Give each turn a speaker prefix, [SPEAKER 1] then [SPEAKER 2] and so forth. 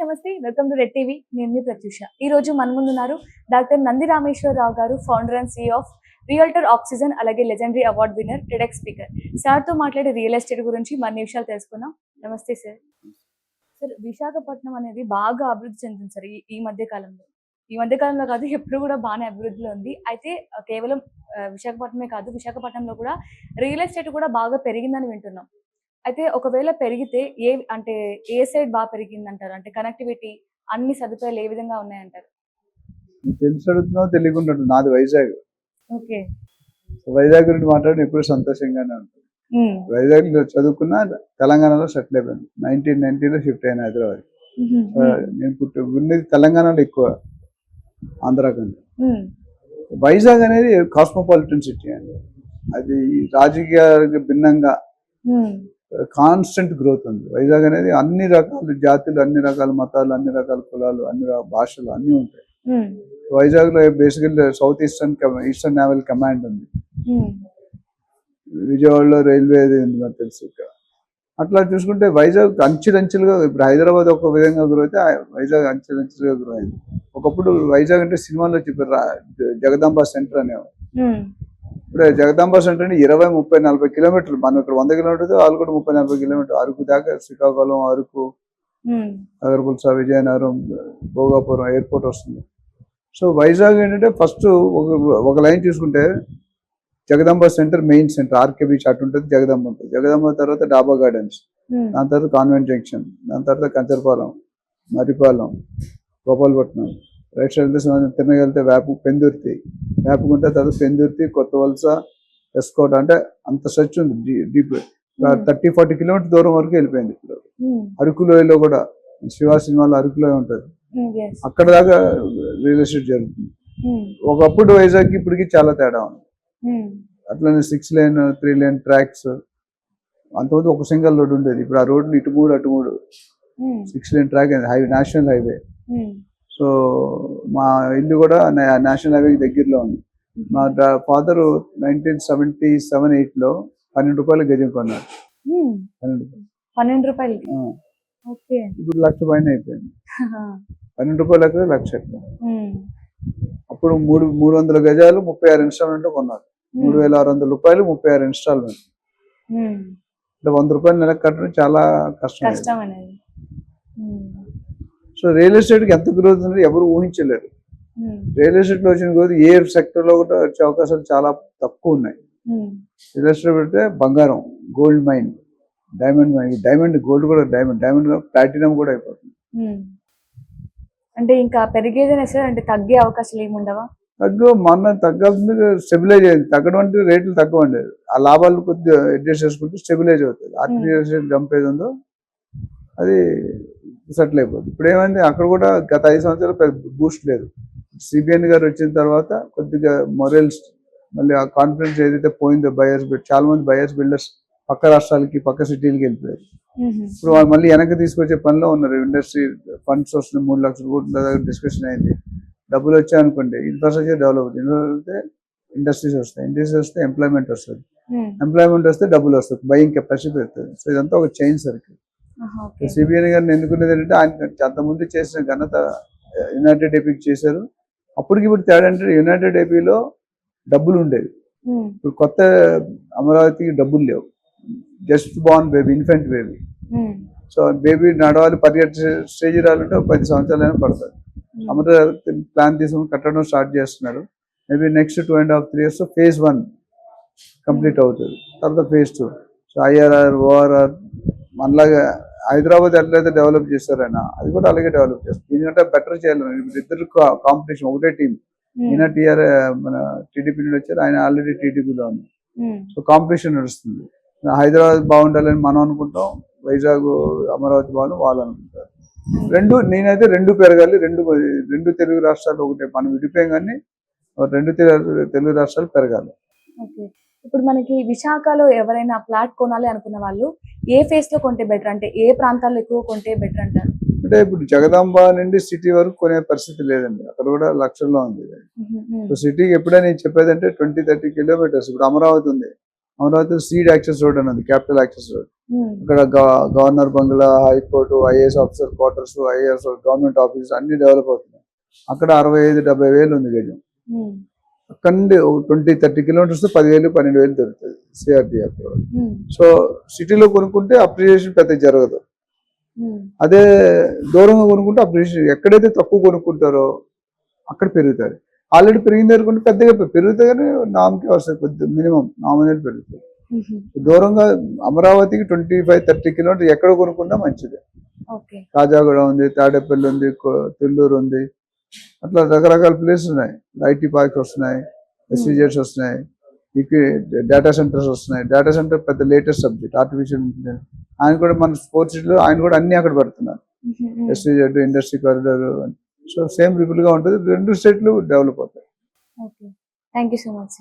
[SPEAKER 1] నమస్తే. Welcome to red TV. నేను మీ ప్రత్యూష. ఈ రోజు మన ముందున్నారు డాక్టర్ నంది రామేశ్వరరావు గారు founder and CE of realtor oxygen అలాగే legendary award winner TEDx speaker సార్తో మాట్లాడే రియల్ ఎస్టేట్ గురించి మరిన్ని విషయాలు తెలుసుకుందాం. నమస్తే సార్ సార్ విశాఖపట్నం అనేది బాగా అభివృద్ధి చెందింది సార్ ఈ- ఈ మధ్య కాలంలో. ఈ మధ్య కాలంలో కాదు ఎప్పుడు కూడా బాగానే అభివృద్ధిలో ఉంది. అయితే కేవలం విశాఖపట్నమే కాదు విశాఖపట్నంలో కూడా రియల్ ఎస్టేట్ కూడా బాగా పెరిగిందని వింటున్నాం. అయితే ఒకవేళ పెరిగితే ఏ అంటే ఏ సైడ్ బాగా పెరిగింది అంటారు అంటే కనెక్టివిటీ అన్ని సదుపాయాలు ఏ విధంగా ఉన్నాయంటారు?
[SPEAKER 2] తెలిసి అడుగుతున్నావు తెలియకుండా. నాది వైజాగ్.
[SPEAKER 1] ఓకే.
[SPEAKER 2] వైజాగ్ గురించి మాట్లాడడం ఎప్పుడు సంతోషంగానే ఉంటుంది వైజాగ్లో చదువుకున్నా తెలంగాణలో సెటిల్ అయిపోయాను. నైన్టీన్ నైన్టీలో షిఫ్ట్ అయిన హైదరాబాద్. నేను పుట్టి ఉన్నది తెలంగాణలో ఎక్కువ ఆంధ్ర కంటే. వైజాగ్ అనేది కాస్మోపాలిటన్ సిటీ అండి. అది రాజకీయాలకు భిన్నంగా కాన్స్టెంట్ గ్రోత్ ఉంది. వైజాగ్ అనేది అన్ని రకాల జాతులు అన్ని రకాల మతాలు అన్ని రకాల కులాలు అన్ని రకాల భాషలు అన్నీ ఉంటాయి. వైజాగ్లో basically south eastern eastern naval command ఉంది. విజయవాడలో రైల్వే ఉంది నాకు తెలుసు. అట్లా చూసుకుంటే వైజాగ్ అంచెలంచెలుగా ఇప్పుడు హైదరాబాద్ ఒక విధంగా గ్రో అయితే వైజాగ్ అంచెలంచెలుగా గ్రో అయింది ఒకప్పుడు వైజాగ్ అంటే సినిమాలో చెప్పారు జగదాంబ సెంటర్ అనేవారు ఇప్పుడు జగదాంబ సెంటర్ అంటే ఇరవై ముప్పై నలభై కిలోమీటర్లు. మనం ఇక్కడ వంద కిలోమీటర్లు వాళ్ళు కూడా ముప్పై నలభై కిలోమీటర్లు అరకు దాకా శ్రీకాకుళం అరకు నగరపుల్స విజయనగరం భోగాపురం ఎయిర్పోర్ట్ వస్తుంది. సో వైజాగ్ ఏంటంటే ఫస్ట్ ఒక ఒక లైన్ చూసుకుంటే Jagadamba centre main centre RK beach అటు ఉంటుంది జగదాంబ ఉంటుంది. జగదాంబ తర్వాత డాబా గార్డెన్స్ దాని తర్వాత కాన్వెంట్ జంక్షన్ దాని తర్వాత కంచరపాలెం మరిపాలెం గోపాలపట్నం రైట్ సైడ్ వెళ్తే మనం తిన్నగలితే వేపు పెందుర్తి వేపుకుంటే తర్వాత పెందుర్తి కొత్త వలస ఎస్కోట్ అంటే అంత స్ట్రెచ్ ఉంది డీప్. థర్టీ ఫార్టీ కిలోమీటర్ దూరం వరకు వెళ్ళిపోయింది ఇప్పుడు. అరకులోయలో కూడా శివ సినిమాలో అరకులోయ ఉంటుంది. అక్కడ దాకా రియల్ ఎస్టేట్ జరుగుతుంది. ఒకప్పుడు వైజాగ్ ఇప్పటికి చాలా తేడా ఉంది. అట్లనే six line three line tracks అంతకుముందు ఒక సింగల్ రోడ్ ఉండేది. ఇప్పుడు ఆ రోడ్లు ఇటు మూడు అటు మూడు. Six line track highway national highway so మా ఇల్లు కూడా నేషనల్ హైవేకి దగ్గరలో ఉంది. మా ఫాదర్ నైన్టీన్ సెవెంటీ సెవెన్ ఎయిట్లో పన్నెండు రూపాయలు గజం కొన్నారు. పన్నెండు రూపాయలు.
[SPEAKER 1] రూపాయలకి?
[SPEAKER 2] ఇప్పుడు లక్ష పైన అయిపోయింది. పన్నెండు రూపాయలు ఎక్కడ లక్ష అప్పుడు మూడు మూడు వందల గజాలు ముప్పై ఆరు ఇన్స్టాల్మెంట్ కొన్నారు. మూడు వేల ఆరు వందల రూపాయలు ముప్పై ఆరు ఇన్స్టాల్మెంట్ అంటే వంద రూపాయలు నెలకు కట్టడం చాలా కష్టం. సో రియల్ ఎస్టేట్కి ఎంత గ్రోత్ ఉంది ఎవరు ఊహించలేరు. రియల్ ఎస్టేట్లో వచ్చిన గ్రోత్ ఏ సెక్టర్లో కూడా వచ్చే అవకాశాలు చాలా తక్కువ ఉన్నాయి. రియల్ ఎస్టేట్ పెడితే బంగారం gold mine diamond mine diamond gold కూడా డైమండ్ డైమండ్ ప్లాటినం కూడా అయిపోతుంది.
[SPEAKER 1] అంటే ఇంకా పెరిగేదనే సార్ అంటే తగ్గే అవకాశాలు ఏమి ఉండవా?
[SPEAKER 2] తగ్గు మొన్న తగ్గాల్సింది స్టెబిలైజ్ అయింది. తగ్గడం అంటే రేట్లు తక్కువ ఆ లాభాలు కొద్దిగా అడ్జస్ట్ చేసుకుంటే స్టెబిలైజ్ అవుతుంది ఆర్టిఫిషియల్ జంప్ ఏది ఉందో అది సెటిల్ అయిపోతుంది ఇప్పుడు ఏమైంది అక్కడ కూడా గత ఐదు సంవత్సరాలు పెద్ద బూస్ట్ లేదు. సిబిఎన్ గారు వచ్చిన తర్వాత కొద్దిగా మొరల్స్ మళ్ళీ ఆ కాన్ఫిడెన్స్ ఏదైతే పోయిందో బయర్స్ చాలా మంది బయర్స్ బిల్డర్స్ పక్క రాష్ట్రాలకి పక్క సిటీలకి వెళ్ళిపోయారు. ఇప్పుడు వాళ్ళు మళ్ళీ వెనక్కి తీసుకొచ్చే పనిలో ఉన్నారు. ఇండస్ట్రీ ఫండ్స్ వస్తున్నాయి మూడు లక్షల కోట్ల దగ్గర డిస్కషన్ అయింది. డబ్బులు వచ్చాయనుకోండి ఇన్ఫ్రాస్ట్రక్చర్ డెవలప్ అవుతుంది. ఇన్ఫ్రాస్ట్రక్చర్ ఇండస్ట్రీస్ వస్తాయి. ఇండస్ట్రీస్ వస్తే ఎంప్లాయ్మెంట్ వస్తుంది. ఎంప్లాయ్మెంట్ వస్తే డబ్బులు వస్తుంది బయింగ్ కెపాసిటీ పెరుగుతుంది. సో ఇదంతా ఒక చైన్ సర్కిల్ సిబిఎన్ గారిని ఎన్నుకునేది ఏంటంటే ఆయన అంతకుముందు చేసిన ఘనత యునైటెడ్ ఏపీకి చేశారు. అప్పటికి ఇప్పుడు తేడా అంటే యునైటెడ్ ఏపీలో డబ్బులు ఉండేవి. ఇప్పుడు కొత్త అమరావతికి డబ్బులు లేవు. Just born baby infant baby. So baby నడవాలి పర్యటన స్టేజ్ రావాలంటే ఒక పది సంవత్సరాలైనా పడుతుంది. అమరావతి ప్లాన్ తీసుకుని కట్టడం స్టార్ట్ చేస్తున్నారు. Maybe next two and half three years phase one complete అవుతుంది. తర్వాత phase two so IRR ORR మనలాగా హైదరాబాద్ ఎట్లయితే డెవలప్ చేశారైనా అది కూడా అలాగే డెవలప్ చేస్తారు. దీనికంటే బెటర్ చేయాలి. ఇద్దరు కాంపిటీషన్ ఒకటే టీం ఈయన టీఆర్ మన టీడీపీ నుండి వచ్చారు. ఆయన ఆల్రెడీ టీడీపీలో ఉంది సో కాంపిటీషన్ నడుస్తుంది. హైదరాబాద్ బాగుండాలని మనం అనుకుంటాం. వైజాగ్ అమరావతి బాగుంది వాళ్ళు అనుకుంటారు. రెండు నేనైతే రెండు పెరగాలి. రెండు రెండు తెలుగు రాష్ట్రాలు ఒకటే. మనం విడిపోయాం కానీ రెండు తెలు- తెలుగు రాష్ట్రాలు పెరగాలి.
[SPEAKER 1] ఓకే ఇప్పుడు మనకి విశాఖలో ఎవరైనా ఫ్లాట్ కొనాలి అనుకున్న వాళ్ళు ఏ ఫేస్లో కొంటే బెటర్ అంటే ఏ ప్రాంతాల్లో ఎక్కువ కొంటే బెటర్ అంటారు?
[SPEAKER 2] అంటే ఇప్పుడు జగదాంబ నుండి సిటీ వరకు కొనే పరిస్థితి లేదండి. అక్కడ కూడా లక్షల్లో ఉంది. సో సిటీకి ఎప్పుడైనా నేను చెప్పేది అంటే ట్వంటీ థర్టీ కిలోమీటర్స్ ఇప్పుడు అమరావతి ఉంది. అమరావతి సీడ్ యాక్సెస్ రోడ్ అని ఉంది క్యాపిటల్ యాక్సెస్ రోడ్ ఇక్కడ గవ- governor bungalow high court IAS officer quarters IAS government office అన్ని డెవలప్ అవుతున్నాయి. అక్కడ అరవై ఐదు డెబ్బై వేలు ఉంది గజం. అక్కడ నుండి ట్వంటీ థర్టీ కిలోమీటర్స్ పదివేలు పన్నెండు వేలు దొరుకుతుంది సిఆర్డిఎఫ్
[SPEAKER 1] ఉమ్,
[SPEAKER 2] సో సిటీలో కొనుక్కుంటే అప్రిషియేషన్ పెద్ద జరగదు.
[SPEAKER 1] ఉమ్,
[SPEAKER 2] అదే దూరంగా కొనుక్కుంటే అప్రిషియేషన్ ఎక్కడైతే తక్కువ కొనుక్కుంటారో అక్కడ పెరుగుతారు. ఆల్రెడీ పెరిగింది అనుకుంటే పెద్దగా పె- పెరుగుతాయి కానీ నామకే వస్తాయి కొద్ది మినిమం నామినేట్ పెరుగుతుంది.
[SPEAKER 1] ఉమ్,
[SPEAKER 2] దూరంగా అమరావతికి ట్వంటీ ఫైవ్ థర్టీ కిలోమీటర్ ఎక్కడ కొనుక్కున్నా మంచిది. కాజాగూడ ఉంది తాడేపల్లి ఉంది తెల్లూరు ఉంది. అట్లా రకరకాల ప్లేసెస్ ఉన్నాయి. ఐటీ పార్క్స్ వస్తున్నాయి ఎస్విజెట్స్ వస్తున్నాయి ఇక డేటా సెంటర్స్ వస్తున్నాయి. డేటా సెంటర్ పెద్ద లేటెస్ట్ సబ్జెక్ట్ ఆర్టిఫిషియల్ ఇంటెలిజెన్స్. ఆయన కూడా మన స్పోర్ట్స్లో ఆయన కూడా అన్ని అక్కడ పెడుతున్నారు. ఎస్విజెడ్ ఇండస్ట్రీ కారిడార్ సో సేమ్గా ఉంటుంది. రెండు స్టేట్లు డెవలప్ అవుతాయి.
[SPEAKER 1] Thank you so much.